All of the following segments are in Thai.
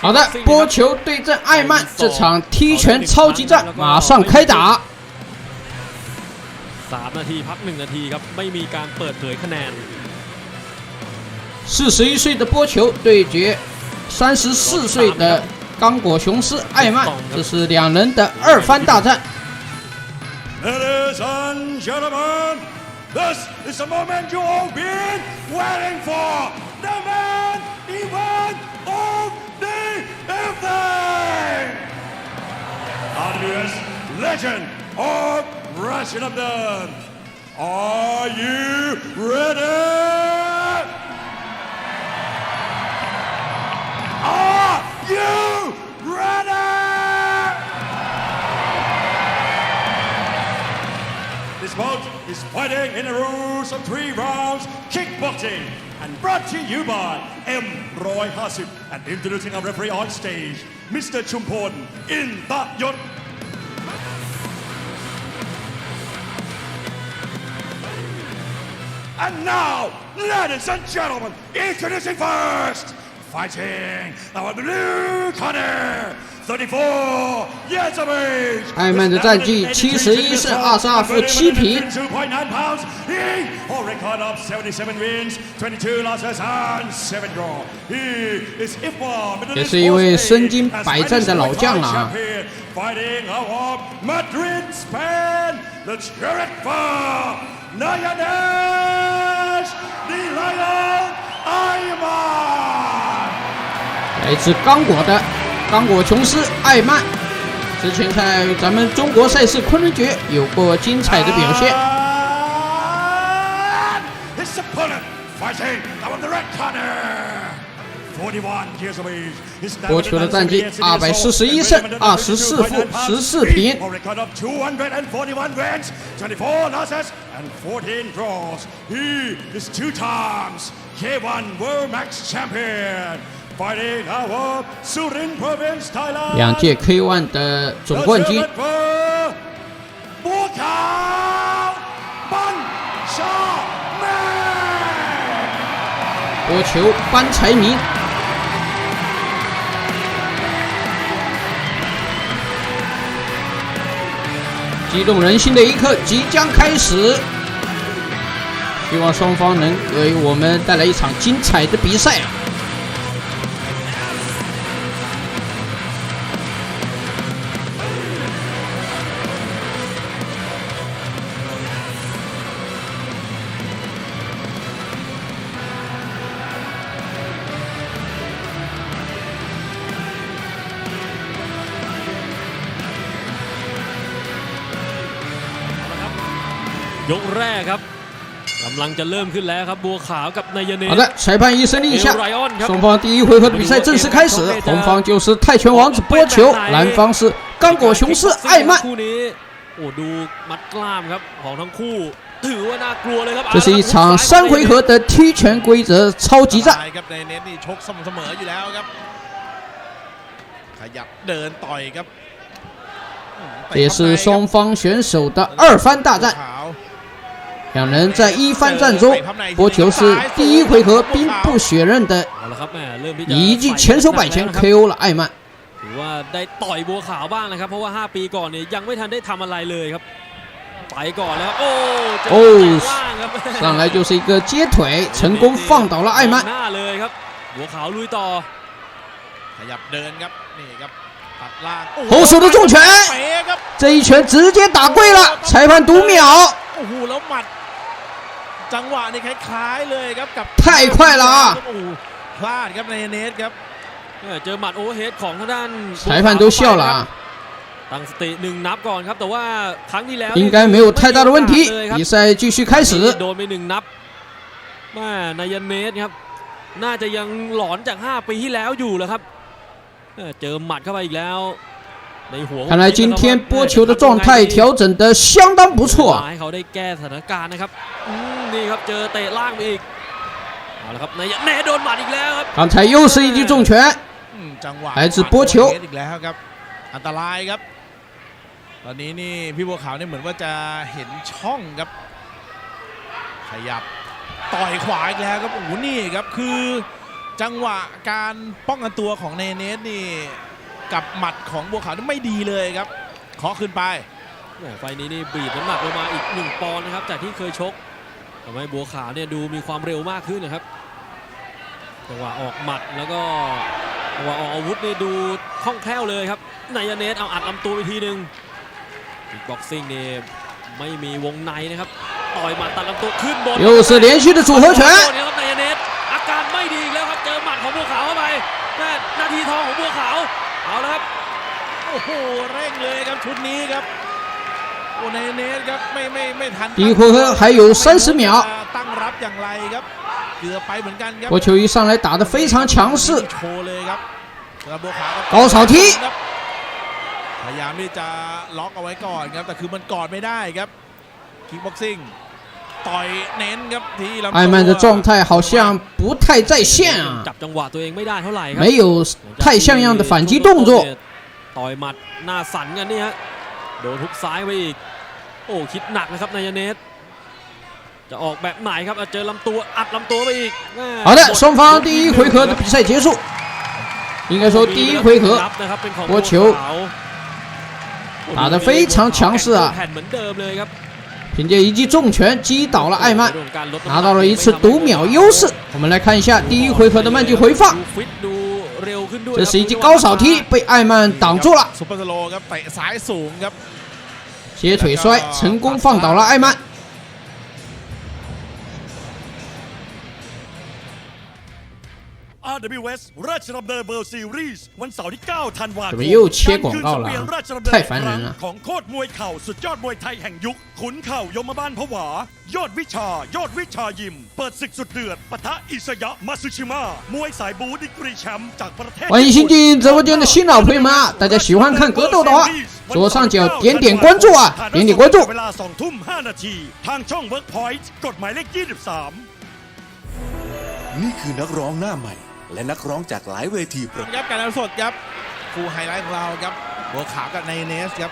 好的波球对阵艾曼这场踢拳超级战马上开打四十一岁的波球对决三十四岁的刚果雄狮艾曼这是两人的二番大战 ladies and gentlemen this is a moment you've been waiting for event of the evening. RWS legend of Russian Abdon. Are you ready? Are you ready? This bout is fighting in the rules of three rounds kickboxing and brought to you by M. Roy Hasip and introducing our referee on stage, Mr. Chumpon in the Yot. And now, ladies and gentlemen, introducing first, fighting our blue corner, 艾曼的战绩七十一胜二十二负七平，也是一位身经百战的老将了啊！来自刚果的。刚果琼斯·艾曼之前在咱们中国赛事昆仑决有过精彩的表现，播出了战绩二百四十一胜二十四负十四平。两届 K ONE 的总冠军，波球班才明，激动人心的一刻即将开始，希望双方能为我们带来一场精彩的比赛。啊！ ยกแรกครับกำลังจะเริ่มขึ้นแล้วครับ บัวขาวกับนายเน 好的，裁判一声令下，双方第一回合的比赛正式开始。红方就是泰拳王子波球，蓝方是刚果雄狮艾曼。 คู่นี้โอ้ดูมัดกล้ามครับของทั้งคู่ ถือว่าน่ากลัวเลยครับ 这是一场三回合的踢拳规则超级战。 ครับในเน็ตนี่ชกสม่ำเสมออยู่แล้วครับ ขยับเดินต่อยครับ 这也是双方选手的二番大战。 ขาว 两人在一番战中，波球是第一回合兵不血刃的 เอาละครับแม่เริ่มที่จะ 以一记前手摆拳 KO 了艾曼。 ถือว่าได้ต่อยบัวขาวบ้างนะครับ เพราะว่า 5 ปีก่อนเนี่ยยังไม่ทันได้ทำอะไรเลยครับ ไปก่อนแล้ว โอ้เจอ โอ้ แตะล่างครับ 上来就是一个接腿，成功放倒了艾曼 ห。น้าเลยครับ บัวขาวลุยต่อ ขยับเดินครับ นี่ครับตัดล่าง 后手的重拳， เป๋ครับ 这一拳直接打跪了，裁判读秒， โอ้โหแล้วหมัด จังหวะนี่คล้ายๆเลยครับกับ 太快了啊！ โอ้โหพลาดครับในเน็ตครับ เออเจอหมัดโอเวอร์เฮดของทางด้าน 裁判都笑了啊！ ตั้งสติหนึ่งนับก่อนครับ แต่ว่าครั้งที่แล้ว 应该没有太大的问题 เลยครับ 比赛继续开始。 โดนไปหนึ่งนับแม่นายเนสครับ น่าจะยังหลอนจาก 5 ปีที่แล้วอยู่แหล้วครับเออเจอหมัดเข้าไปอีกแล้ว ในหัว 看来今天波球的状态调整得相当不错啊！ ให้เขาได้แก้สถานการณ์นะครับอืม นี่ครับเจอเตะล่างไปอีกเอาละครับนายเนสโดนหมัดอีกแล้วครับ 刚才又是一记重拳， อืมจังหวะ 来自波球 เน็ตอีกแล้วครับ อันตรายครับ ตอนนี้นี่พี่บัวขาวเนี่ยเหมือนว่าจะเห็นช่องครับ ขยับต่อยขวาอีกแล้วครับโอ้โหนี่ครับคือ จังหวะการป้องกันตัวของเนเนสนี่กับหมัดของบัวขาวนี่ไม่ดีเลยครับขอขึ้นไป แหม่ไฟล์นี้นี่บีบน้ำหนักลงมาอีกหนึ่งปอนด์นะครับจากที่เคยชก ทำให้บัวขาวเนี่ยดูมีความเร็วมากขึ้นนะครับจังหวะออกหมัดแล้วก็จังหวะออกอาวุธนี่ดูคล่องแคล่วเลยครับนายเนสเอาอัดลำตัวไปทีหนึ่งอีกบ็อกซิ่งนี่ไม่มีวงในนะครับต่อยหมัดตัดลำตัวขึ้นบน 又是连续的组合拳， เนี่ยครับนายเนสอาการไม่ดีอีกแล้วครับเจอหมัดของบัวขาวเข้าไปแม่นาทีทองของบัวขาวเอาแล้วครับ โอ้โหเร่งเลยครับชุดนี้ครับ 第一回合还有三十秒， ตั้งรับอย่างไรครับเกือบไปเหมือนกันครับ 波球一上来打得非常强势， โชว์เลยครับสำหรับบัวขาว 高潮踢 ครับพยายามที่จะล็อกเอาไว้ก่อนครับ แต่คือมันกอดไม่ได้ครับคิกบ็อกซิ่งต่อยเน้นครับที่ลำตัว 艾曼的状态好像不太在线 จั 啊 บ，จังหวะตัวเองไม่ได้เท่าไหร่ครับ 没有太像样的反击动作。 ต่อยหมัดหน้าสั่นกันนี่ฮะ โดนทุกซ้ายไปอีก โอ้คิดหนักนะครับนายเนสจะออกแบบไหนครับอ่ะเจอลำตัวอัดลำตัวไปอีกแม่ 好的，双方第一回合的比赛结束。应该说第一回合 นับนะครับเป็นของ 波球 บัวขาว 打得非常强势啊 แผ่นเหมือนเดิมเลยครับ 凭借一记重拳击倒了艾曼， เรื่องการลดน้ำหนัก 拿到了一次读秒优势。我们来看一下第一回合的慢镜回放 ดู，ฟิตดู เร็วขึ้นด้วย 这是一记高扫踢，被艾曼挡住了， ซุปเปอร์สโลว์ครับเตะซ้ายสูงครับ 斜腿摔成功放倒了艾曼。 RWS ราชดำเนินเวิลด์ซีรีส์วันเสาร์ที่ 9 ธันวาคม 怎么又切广告了啊 การขึ้นสังเวียนราชดำเนิน 太烦人了 ของโคตรมวยเข่าสุดยอดมวยไทยแห่งยุค ขุนเข่ายมบ้านผวา ยอดวิชา ยอดวิชายิม เปิดศึกสุดเดือดปะทะอิสยะมาซุชิมะมวยสายบูดีกรีแชมป์จากประเทศ 欢迎新进直播间的新老朋友们啊！大家喜欢看格斗的话，左上角点点关注啊，点点关注 เว。ลา2ทุ่ม5นาที ทางช่อง Workpoint กฎหมายเลข 23 นี่คือนักร้องหน้าใหม่ และนักร้องจากหลายเวทีประ ครับการถ่ายทอดสดครับคู่ไฮไลท์ของเราครับบัวขาวกับในเนสครับ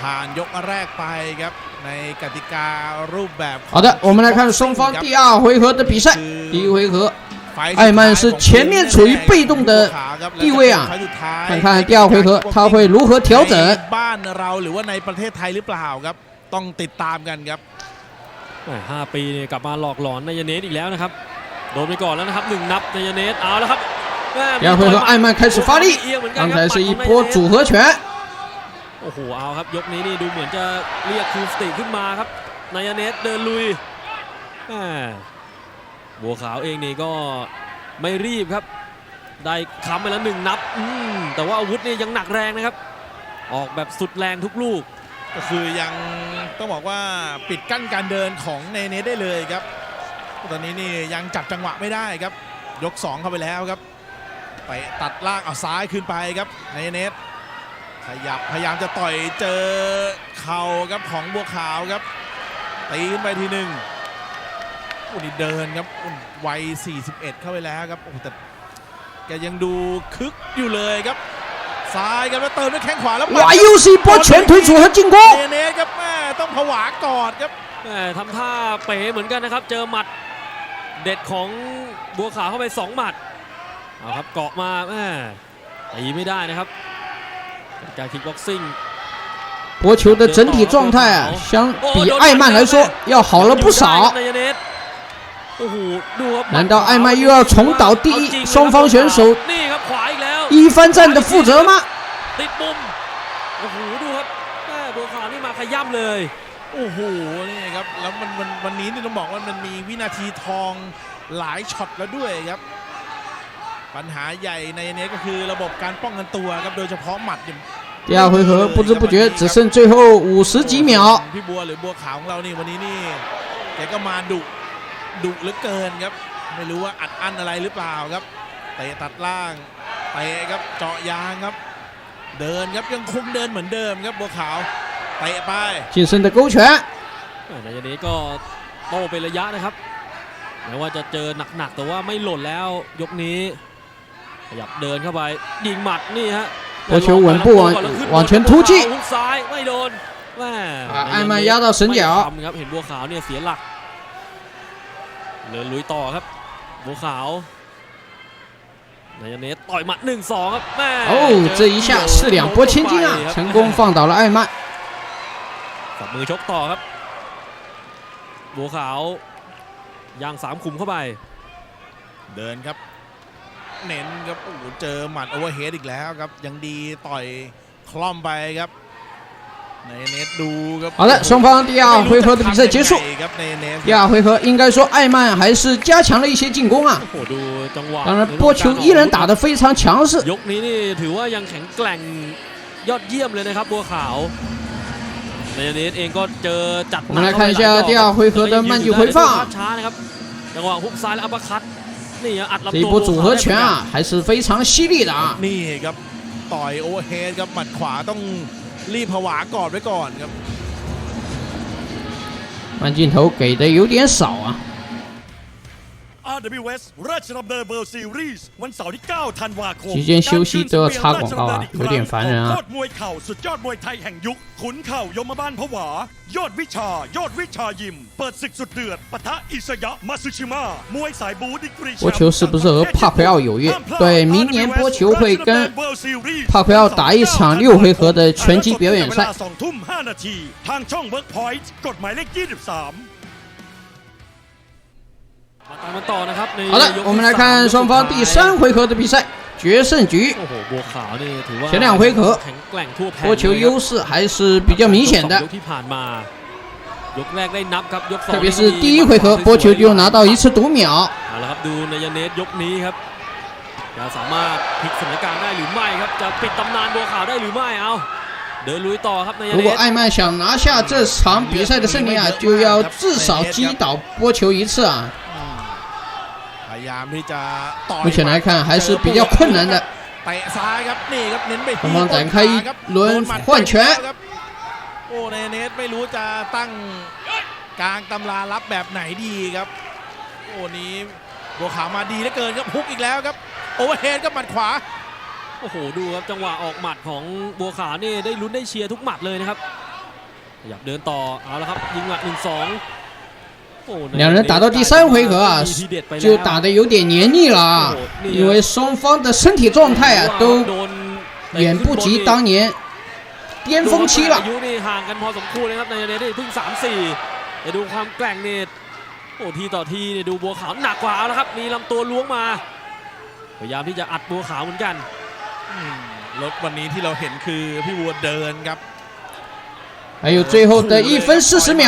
ผ่านยกแรกไปครับในกติการูปแบบ 好的，我们来看双方第二回合的比赛。第一回合， ไฟล์ 艾曼是前面处于被动的地位啊 ไฟล์สุดท้าย 看看第二回合他会如何调整。 ในบ้านเราหรือว่าในประเทศไทยหรือเปล่าครับ ต้องติดตามกันครับ แม่ห้าปีเนี่ยกลับมาหลอกหลอนนายเนสอีกแล้วนะครับ โดนไปก่อนแล้วนะครับหนึ่งนับนายเนสเอาแล้วครับแม่ 第二回合，艾曼开始发力，刚才是一波组合拳， โอ้โหเอาครับยกนี้นี่ดูเหมือนจะเรียกคูสติขึ้นมาครับนายเนสเดินลุยแม่บัวขาวเองนี่ก็ไม่รีบครับ ได้ค้ำไปแล้วหนึ่งนับอืมแต่ว่าอาวุธนี่ยังหนักแรงนะครับ ออกแบบสุดแรงทุกลูก ก็คือยังต้องบอกว่าปิดกั้นการเดินของเนเนสได้เลยครับ ตอนนี้นี่ยังจับจังหวะไม่ได้ครับ ยก 2 เข้าไปแล้วครับ ไปตัดล่างเอาซ้ายขึ้นไปครับในเน็ตขยับพยายามจะต่อยเจอเข่าครับของบัวขาวครับตีขึ้นไปทีหนึ่งอุ่นเดินครับอุ่นวัย 41 เข้าไปแล้วครับโอ้แต่แกยังดูคึกอยู่เลยครับซ้ายกันแล้วเติมด้วยแข้งขวาแล้วหวายยูซีโปเฉินทุนสู่จริงโก้เนเนสครับแม่ต้องผวากอดครับแม่ทำท่าเป๋เหมือนกันนะครับ เจอหมัด เด็ดของบัวขาวเข้าไป 2 หมัดเอาครับเกาะมาแม่ตีไม่ได้นะครับเป็นการคิกบ็อกซิ่ง 波球的整体状态啊，相比艾曼来说要好了不少。 นายเนสโอ้โหดูครับ 难道艾曼又要重蹈第一双方选手 นี่ครับขวาอีกแล้ว 一番战的覆辙吗？ ติดมุมโอ้โหดูครับแม่บัวขาวนี่มาขย้ำเลย โอ้โหนี่ครับแล้วมันวันวันนี้นี่ต้องบอกว่ามันมีวินาทีทองหลายช็อตแล้วด้วยครับ ปัญหาใหญ่ในเนี้ก็คือระบบการป้องกันตัวครับโดยเฉพาะหมัดเนี่ย 第二回合不知不觉只剩最后五十几秒， พี่บัวหรือบัวขาวของเรานี่วันนี้นี่แกก็มาดุดุเหลือเกินครับ ไม่รู้ว่าอัดอั้นอะไรหรือเปล่าครับเตะตัดล่างเตะครับเจาะยางครับ เดินครับยังคงเดินเหมือนเดิมครับบัวขาว เตะไป 近身的勾拳， อ่านายเนสก็โต้เป็นระยะนะครับแม้ว่าจะเจอหนักๆแต่ว่าไม่หล่นแล้วยกนี้ขยับเดินเข้าไปยิงหมัดนี่ฮะ 波球稳步往往前突击， ฮุกซ้ายไม่โดนแม่ 把艾曼压到神 ไม่ 脚。 ทำครับเห็นบัวขาวเนี่ยเสียหลักเดินลุยต่อครับ บัวขาว นายเนสต่อยหมัด1 2ครับแม่ 哦，这一下四两拨千斤啊，成功放倒了艾曼。 สับมือชกต่อครับ บัวขาวย่างสามขุมเข้าไป เดินครับ เน้นครับโอ้โหเจอหมัดโอเวอร์เฮดอีกแล้วครับ ยังดีต่อยคล่อมไปครับในเน็ตดูครับ 好的，双方第二回合的比赛结束。 ครับในเน็ต 第二回合应该说艾曼还是加强了一些进攻啊， โอ้โหดูจังหวะ 当然波球依然打得非常强势。 ยกนี้นี่ถือว่ายังแข็งแกร่งยอดเยี่ยมเลยนะครับ บัวขาว นายเนสเองก็เจอจัดห 我 นั 们 ก 来看一下第二回合的慢举回放， ช้านะครับจังหวะฮุกซ้ายและอัปเปอร์คัตนี่อัดลำ 这一 ตัว 波组合拳啊还是非常犀利的啊。 นี่ครับต่อยโอเวอร์เฮดครับหมัดขวาต้องรีบผวากอดไว้ก่อนครับ 慢镜头给的有点少啊。 RWS ราชดำเนินเวิลด์ซีรีส์วันเสาร์ที่ 9 ธันวาคม 期间休息都要插广告啊有点烦人啊 โคตรมวยเข่าสุดยอดมวยไทยแห่งยุค ขุนเข่ายมบ้านผวา ยอดวิชา ยอดวิชายิม เปิดศึกสุดเดือดปะทะอิสยะมาซึชิมะมวยสายบูดีกรีแชมป์ 波球是不是和帕奎奥有约？对，明年波球会跟帕奎奥打一场六回合的拳击表演赛。 สองทุ่มห้านาที ทางช่อง Workpoint กฎหมายเลข 23 好的，我们来看双方第三回合的比赛，决胜局。前两回合播球优势还是比较明显的，特别是第一回合播球就拿到一次读秒。如果艾曼想拿下这场比赛的胜利啊，就要至少击倒播球一次啊。พยายามที่จะต่อย 目前来看还是比较困难的。 เตะซ้ายครับนี่ครับเน้นไปที่ 双方展开一 ครับ 轮 โดนหมัด 换拳 ครับโอ้ในเนสไม่รู้จะตั้งกลางตำรารับแบบไหนดีครับ โอ้นี้บัวขาวมาดีเหลือเกินครับฮุกอีกแล้วครับโอเวอร์เฮดครับหมัดขวา โอ้โหดูครับจังหวะออกหมัดของบัวขาวนี่ได้ลุ้นได้เชียร์ทุกหมัดเลยนะครับขยับเดินต่อเอาละครับยิงหมัดหนึ่งสองโอ้นาย 两人打到第三回合啊 มีทีเด็ดไปแล้ว 就打得有点黏腻了啊，因为双方的身体状态啊都 โดน 远不及当年巅峰期 อา 了。 ยุนี่ห่างกันพอสมควรเลยครับในเนสนี่เพิ่ง3 4แต่ดูความแกร่งเนี่ยโอ้ทีต่อทีเนี่ยดูบัวขาวหนักกว่าเอาละครับ มีลำตัวล้วงมา พยายามที่จะอัดบัวขาวเหมือนกัน อืมรถวันนี้ที่เราเห็นคือพี่วัวเดินครับ 还有最后的一分四十秒，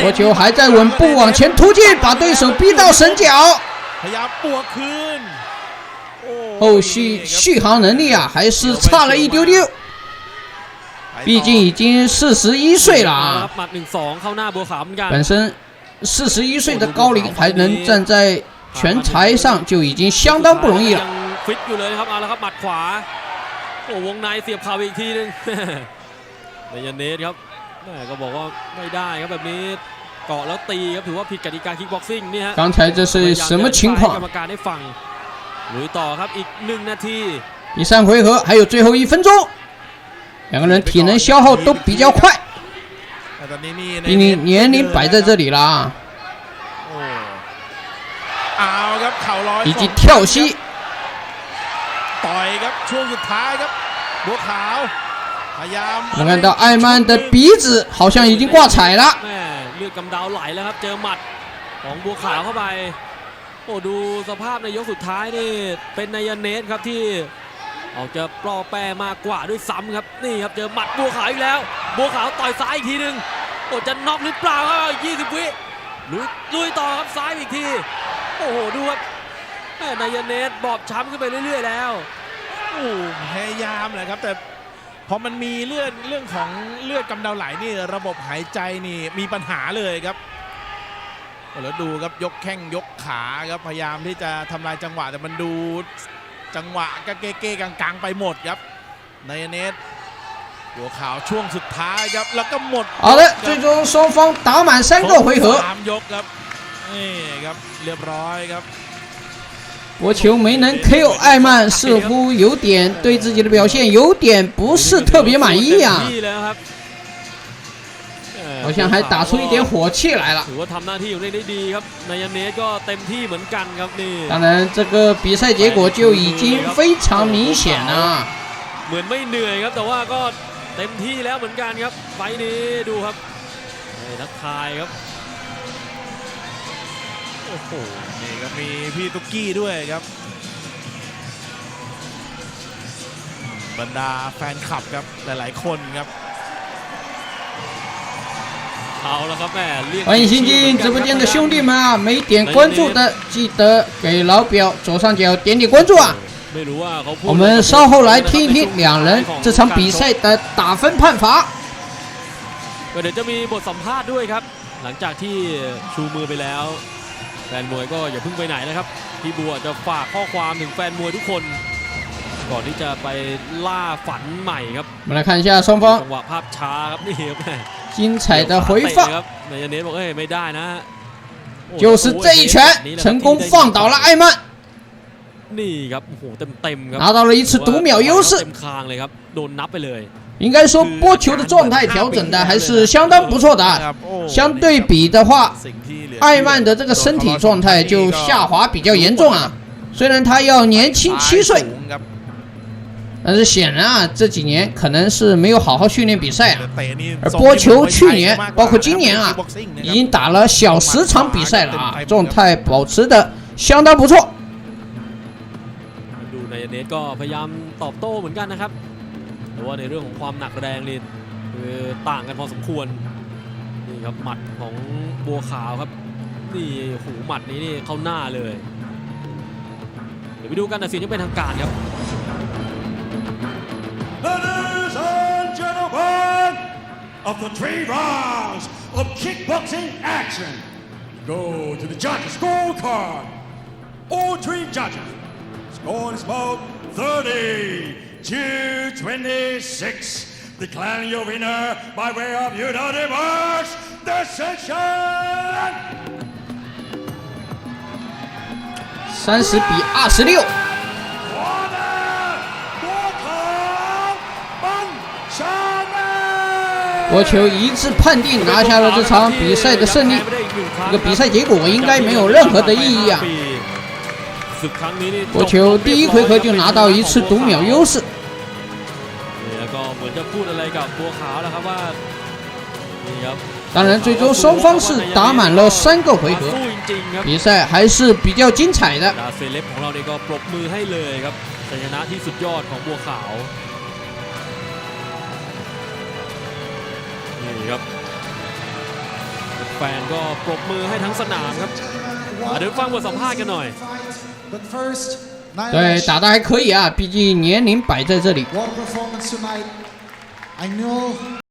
国球还在稳步往前突进把对手逼到神角后续续航能力啊还是差了一丢丢。毕竟已经四十一岁了啊。本身四十一岁的高龄还能站在拳台上就已经相当不容易了 ยังฟิตอยู่เลยนะครับเอาละครับหมัดขวาโอ้วงในเสียบเข่าอีกทีนึง เนยเนสครับแม่ก็บอกว่าไม่ได้ครับแบบนี้เกาะแล้วตีครับถือว่าผิดกติกาคิกบ็อกซิ่งนี่ฮะ 刚才这是什么情 ให้กร 况 รม？การได้ฟังลุยต่อครับอีกหนึ่งนาที 第三回合还有最后一分钟，两个人体能消耗都比较快， แต่ตอนนี้นี่ 毕竟年龄摆在这里了啊， โอ้เอาครับเข่าลอย 以及跳膝。 ต่อยครับช่วงสุดท้ายครับบัวขาวพยายาม 我们看到艾曼的鼻子好像已经挂彩了。 แม่เลือดกำเดาไหลแล้วครับ เจอหมัดของบัวขาวเข้าไป โอ้ดูสภาพในยกสุดท้ายนี่เป็นนายเนสครับที่ออกจะปลอแปรมากกว่าด้วยซ้ำครับนี่ครับเจอหมัดบัวขาวอีกแล้ว บัวขาวต่อยซ้ายอีกทีหนึ่งโอ้จะน็อกหรือเปล่าครับ20 วิลุยลุยต่อครับซ้ายอีกที โอ้โหดูครับแม่นายเนสบอบช้ำขึ้นไปเรื่อย ๆ แล้ว โอ้พยายามแหละครับแต่ พอมันมีเลือดเรื่องของเลือดกำเดาไหลนี่ระบบหายใจนี่มีปัญหาเลยครับแล้วดูครับยกแข้งยกขาครับพยายามที่จะทำลายจังหวะแต่มันดูจังหวะก็เก๊ๆกลางๆไปหมดครับในเนสหัวขาวช่วงสุดท้ายครับแล้วก็หมดเอาละจุดสองฟองต่อหมันเส้นก็สามยกครับนี่ครับเรียบร้อยครับ 国球没能 KO 艾曼，似乎有点对自己的表现有点不是特别满意啊。 ที่แล้วครับเอ่อ 好 好像还打出一点火气来了。 ถือว่าทำหน้าที่ของเล่นได้ดีครับนายเนสก็เต็มที่เหมือนกันครับนี่ 当然，这个比赛结果就已经非常明显了。 เหมือนไม่เหนื่อยครับ แต่ว่าก็เต็มที่แล้วเหมือนกันครับไฟล์นี้ดูครับเฮ้ยทักทายครับ โอ้โห นี่ก็มีพี่ตุ๊กกี้ด้วยครับ บรรดาแฟนคลับครับหลาย ๆ คนครับ เอาละครับแม่เรียก 欢迎新进直播间的兄弟们啊！没点关注的记得给老表左上角点点关注啊！ ไม่รู้ว่าเขาพูด 我们稍后来听一听两人这场比赛的打分判罚。 ก็เดี๋ยวจะมีบทสัมภาษณ์ด้วยครับ หลังจากที่ชูมือไปแล้ว แฟนมวยก็อย่าเพิ่งไปไหนนะครับ พี่บัวจะฝากข้อความถึงแฟนมวยทุกคน ก่อนที่จะไปล่าฝันใหม่ครับ 我们来看一下双 จั 方 งหวะภาพช้าครับนี่ครับแม่ 精彩的回 เตะ 放， ครับนายเนสบอกเอ้ยไม่ได้นะโอ้โห 就是这一拳成功放倒了艾曼， นี่ครับโอ้โหเต็มเต็มๆครับ 拿到了一次读秒优势 เต็。มคางเลยครับโดนนับไปเลย 应该说波球的状态调整的还是相当不错的啊，相对比的话，艾曼德这个身体状态就下滑比较严重啊。虽然他要年轻七岁，但是显然啊，这几年可能是没有好好训练比赛啊。而波球去年包括今年啊，已经打了小十场比赛了啊，状态保持的相当不错。 แต่ว่าในเรื่องของความหนักแรงนี่คือต่างกันพอสมควรนี่ครับหมัดของบัวขาวครับนี่หูหมัดนี้นี่เข้าหน้าเลย เดี๋ยวไปดูการตัดสินยังเป็นทางการครับ Ladies and gentlemen, after three rounds of kickboxing action, go to the judges' scorecard. All three judges score is about 30 Jew 26, declaring your winner by way of unanimous decision. 三十比二十六。国球一致判定拿下了这场比赛的胜利，这个比赛结果应该没有任何的意义啊！国球第一回合就拿到一次读秒优势。 เหมือนจะพูดอะไรกับบัวขาวแล้วครับว่านี่ครับ 当然最终双方是打满了三个回合， สู้จริงๆครับ 比赛还是比较精彩的。 ดาเซเลฟของเราเนี่ยก็ปรบมือให้เลยครับชัยชนะที่สุดยอดของบัวขาวนี่ครับแฟนก็ปรบมือให้ทั้งสนามครับอ่ะเดี๋ยวฟังบทสัมภาษณ์กันหน่อย But first, 对，打的还可以啊，毕竟年龄摆在这里。